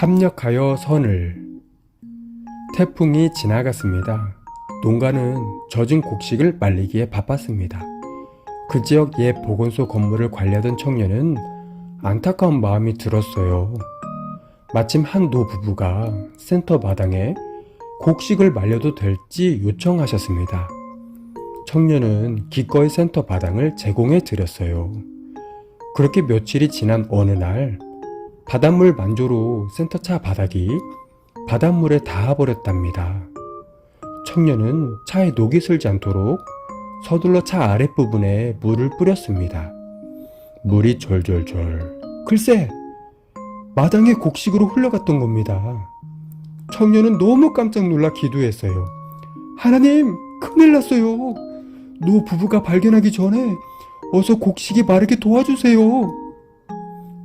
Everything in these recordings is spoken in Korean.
합력하여 선을 태풍이 지나갔습니다. 농가는 젖은 곡식을 말리기에 바빴습니다. 그 지역 옛 보건소 건물을 관리하던 청년은 안타까운 마음이 들었어요. 마침 한 노 부부가 센터 마당에 곡식을 말려도 될지 요청하셨습니다. 청년은 기꺼이 센터 마당을 제공해 드렸어요. 그렇게 며칠이 지난 어느 날 바닷물 만조로 센터차 바닥이 바닷물에 닿아버렸답니다. 청년은 차에 녹이 슬지 않도록 서둘러 차 아랫부분에 물을 뿌렸습니다. 물이 졸졸졸. 글쎄, 마당에 곡식으로 흘러갔던 겁니다. 청년은 너무 깜짝 놀라 기도했어요. 하나님, 큰일 났어요. 노 부부가 발견하기 전에 어서 곡식이 마르게 도와주세요.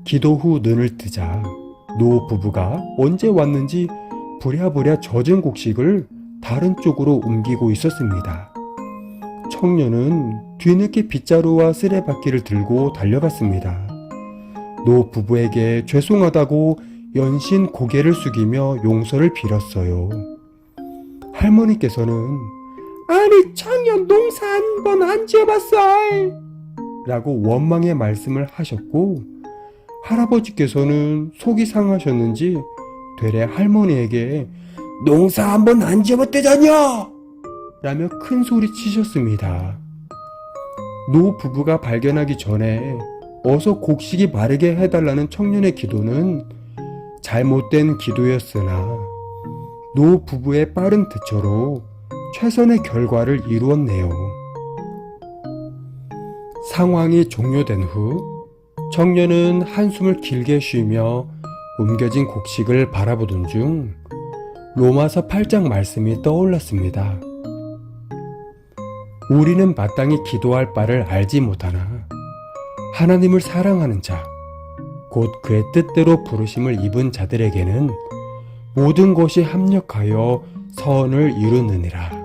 기도 후 눈을 뜨자 노 부부가 언제 왔는지 부랴부랴 젖은 곡식을 다른 쪽으로 옮기고 있었습니다. 청년은 뒤늦게 빗자루와 쓰레받기를 들고 달려갔습니다. 노 부부에게 죄송하다고 연신 고개를 숙이며 용서를 빌었어요. 할머니께서는 아니 청년 농사 한 번 안 지어봤어 라고 원망의 말씀을 하셨고 할아버지께서는 속이 상하셨는지 되레 할머니에게 농사 한번 안 지어봤대잖여 라며 큰 소리 치셨습니다. 노 부부가 발견하기 전에 어서 곡식이 마르게 해달라는 청년의 기도는 잘못된 기도였으나 노 부부의 빠른 대처로 최선의 결과를 이루었네요. 상황이 종료된 후 청년은 한숨을 길게 쉬며 옮겨진 곡식을 바라보던 중 로마서 8장 말씀이 떠올랐습니다. 우리는 마땅히 기도할 바를 알지 못하나 하나님을 사랑하는 자, 곧 그의 뜻대로 부르심을 입은 자들에게는 모든 것이 합력하여 선을 이루느니라.